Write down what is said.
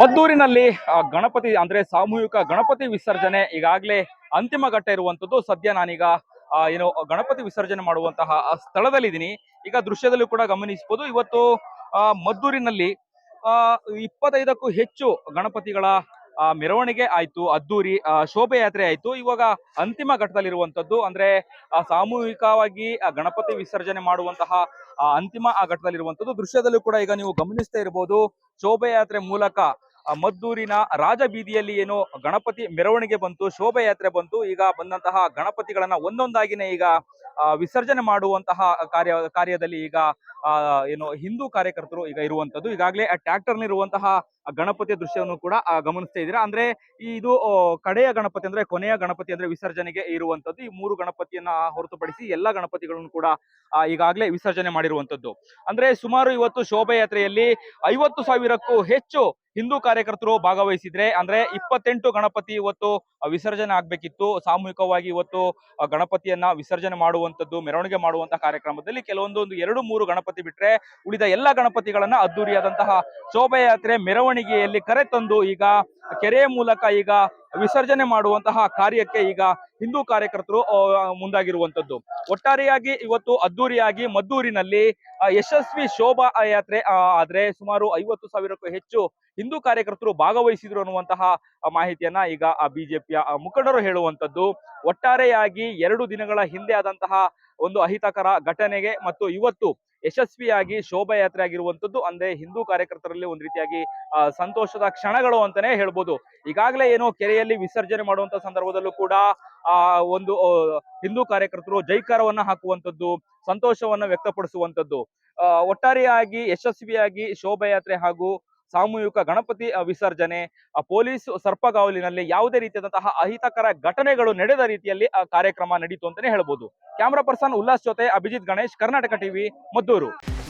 ಮದ್ದೂರಿನಲ್ಲಿ ಗಣಪತಿ, ಅಂದ್ರೆ ಸಾಮೂಹಿಕ ಗಣಪತಿ ವಿಸರ್ಜನೆ ಈಗಾಗಲೇ ಅಂತಿಮ ಘಟ್ಟ ಇರುವಂತದ್ದು. ಸದ್ಯ ನಾನೀಗ ಏನು ಗಣಪತಿ ವಿಸರ್ಜನೆ ಮಾಡುವಂತಹ ಸ್ಥಳದಲ್ಲಿ ಇದ್ದೀನಿ ಈಗ ದೃಶ್ಯದಲ್ಲೂ ಕೂಡ ಗಮನಿಸಬಹುದು. ಇವತ್ತು ಮದ್ದೂರಿನಲ್ಲಿ ಇಪ್ಪತ್ತೈದಕ್ಕೂ ಹೆಚ್ಚು ಗಣಪತಿಗಳ ಮೆರವಣಿಗೆ ಆಯ್ತು ಅದ್ದೂರಿ ಆ, ಶೋಭಾಯಾತ್ರೆ ಆಯ್ತು. ಇವಾಗ ಅಂತಿಮ ಘಟ್ಟದಲ್ಲಿರುವಂತದ್ದು ಅಂದ್ರೆ ಆ, ಸಾಮೂಹಿಕವಾಗಿ ಆ, ಗಣಪತಿ ವಿಸರ್ಜನೆ ಮಾಡುವಂತಹ ಆ, ಅಂತಿಮ ಆ ಘಟ್ಟದಲ್ಲಿರುವಂತದ್ದು ದೃಶ್ಯದಲ್ಲೂ ಕೂಡ ಈಗ ನೀವು ಗಮನಿಸ್ತಾ ಇರಬಹುದು ಶೋಭಾಯಾತ್ರೆ ಮೂಲಕ ಆ, ಮದ್ದೂರಿನ ರಾಜಬೀದಿಯಲ್ಲಿ ಏನು ಗಣಪತಿ ಮೆರವಣಿಗೆ ಬಂತು, ಶೋಭಾಯಾತ್ರೆ ಬಂತು. ಈಗ ಬಂದಂತಹ ಗಣಪತಿಗಳನ್ನ ಒಂದೊಂದಾಗಿನೇ ಈಗ ವಿಸರ್ಜನೆ ಮಾಡುವಂತಹ ಕಾರ್ಯ, ಕಾರ್ಯದಲ್ಲಿ ಈಗ ಏನು ಹಿಂದೂ ಕಾರ್ಯಕರ್ತರು ಈಗ ಇರುವಂತದ್ದು ಈಗಾಗಲೇ ಟ್ರ್ಯಾಕ್ಟರ್ ಇರುವಂತಹ ಗಣಪತಿಯ ದೃಶ್ಯವನ್ನು ಕೂಡ ಗಮನಿಸ್ತಾ ಇದ್ದೀರಾ? ಅಂದ್ರೆ ಇದು ಕಡೆಯ ಗಣಪತಿ ಅಂದ್ರೆ ಕೊನೆಯ ಗಣಪತಿ ಅಂದ್ರೆ ವಿಸರ್ಜನೆಗೆ ಇರುವಂತದ್ದು ಈ ಮೂರು ಗಣಪತಿಯನ್ನ ಹೊರತುಪಡಿಸಿ ಎಲ್ಲ ಗಣಪತಿಗಳನ್ನು ಕೂಡ ಈಗಾಗಲೇ ವಿಸರ್ಜನೆ ಮಾಡಿರುವಂತದ್ದು ಅಂದ್ರೆ ಸುಮಾರು ಇವತ್ತು ಶೋಭಾಯಾತ್ರೆಯಲ್ಲಿ ಐವತ್ತು ಸಾವಿರಕ್ಕೂ ಹೆಚ್ಚು ಹಿಂದೂ ಕಾರ್ಯಕರ್ತರು ಭಾಗವಹಿಸಿದ್ರೆ ಅಂದ್ರೆ ಇಪ್ಪತ್ತೆಂಟು ಗಣಪತಿ ಇವತ್ತು ವಿಸರ್ಜನೆ ಆಗ್ಬೇಕಿತ್ತು. ಸಾಮೂಹಿಕವಾಗಿ ಇವತ್ತು ಗಣಪತಿಯನ್ನ ವಿಸರ್ಜನೆ ಮಾಡುವಂತದ್ದು ಮೆರವಣಿಗೆ ಮಾಡುವಂತಹ ಕಾರ್ಯಕ್ರಮದಲ್ಲಿ ಕೆಲವೊಂದು ಒಂದು ಎರಡು ಮೂರು ಗಣಪತಿ ಬಿಟ್ರೆ ಉಳಿದ ಎಲ್ಲ ಗಣಪತಿಗಳನ್ನ ಅದ್ದೂರಿಯಾದಂತಹ ಶೋಭಾಯಾತ್ರೆ ಮೆರವಣಿಗೆಯಲ್ಲಿ ಕರೆತಂದು ಈಗ ಕೆರೆಯ ಮೂಲಕ ಈಗ ವಿಸರ್ಜನೆ ಮಾಡುವಂತಹ ಕಾರ್ಯಕ್ಕೆ ಈಗ ಹಿಂದೂ ಕಾರ್ಯಕರ್ತರು ಮುಂದಾಗಿರುವಂತದ್ದು ಒಟ್ಟಾರೆಯಾಗಿ ಇವತ್ತು ಅದ್ದೂರಿಯಾಗಿ ಮದ್ದೂರಿನಲ್ಲಿ ಯಶಸ್ವಿ ಶೋಭಾ ಯಾತ್ರೆ ಆದ್ರೆ ಸುಮಾರು ಐವತ್ತು ಸಾವಿರಕ್ಕೂ ಹೆಚ್ಚು ಹಿಂದೂ ಕಾರ್ಯಕರ್ತರು ಭಾಗವಹಿಸಿದ್ರು ಅನ್ನುವಂತಹ ಮಾಹಿತಿಯನ್ನ ಈಗ ಆ ಬಿಜೆಪಿಯ ಮುಖಂಡರು ಹೇಳುವಂತದ್ದು ಒಟ್ಟಾರೆಯಾಗಿ ಎರಡು ದಿನಗಳ ಹಿಂದೆ ಆದಂತಹ ಒಂದು ಅಹಿತಕರ ಘಟನೆಗೆ ಮತ್ತು ಇವತ್ತು ಯಶಸ್ವಿಯಾಗಿ ಶೋಭಾಯಾತ್ರೆ ಆಗಿರುವಂತದ್ದು ಅಂದ್ರೆ ಹಿಂದೂ ಕಾರ್ಯಕರ್ತರಲ್ಲಿ ಒಂದ್ ರೀತಿಯಾಗಿ ಸಂತೋಷದ ಕ್ಷಣಗಳು ಅಂತಾನೆ ಹೇಳ್ಬೋದು. ಈಗಾಗಲೇ ಏನು ಕೆರೆಯಲ್ಲಿ ವಿಸರ್ಜನೆ ಮಾಡುವಂತ ಸಂದರ್ಭದಲ್ಲೂ ಕೂಡ, ಆ, ಒಂದು ಹಿಂದೂ ಕಾರ್ಯಕರ್ತರು ಜೈಕಾರವನ್ನ ಹಾಕುವಂತದ್ದು ಸಂತೋಷವನ್ನ ವ್ಯಕ್ತಪಡಿಸುವಂತದ್ದು ಒಟ್ಟಾರೆಯಾಗಿ, ಯಶಸ್ವಿಯಾಗಿ ಶೋಭಾಯಾತ್ರೆ ಹಾಗೂ ಸಾಮೂಹಿಕ ಗಣಪತಿ ವಿಸರ್ಜನೆ ಪೊಲೀಸ್ ಸರ್ಪಗಾವಲಿನಲ್ಲಿ ಯಾವುದೇ ರೀತಿಯಾದಂತಹ ಅಹಿತಕರ ಘಟನೆಗಳು ನಡೆದ ರೀತಿಯಲ್ಲಿ ಕಾರ್ಯಕ್ರಮ ನಡೀತು ಅಂತಾನೆ ಹೇಳ್ಬೋದು. ಕ್ಯಾಮರಾ ಪರ್ಸನ್ ಉಲ್ಲಾಸ್ ಜೊತೆ ಅಭಿಜಿತ್ ಗಣೇಶ್, ಕರ್ನಾಟಕ ಟಿವಿ, ಮದ್ದೂರು.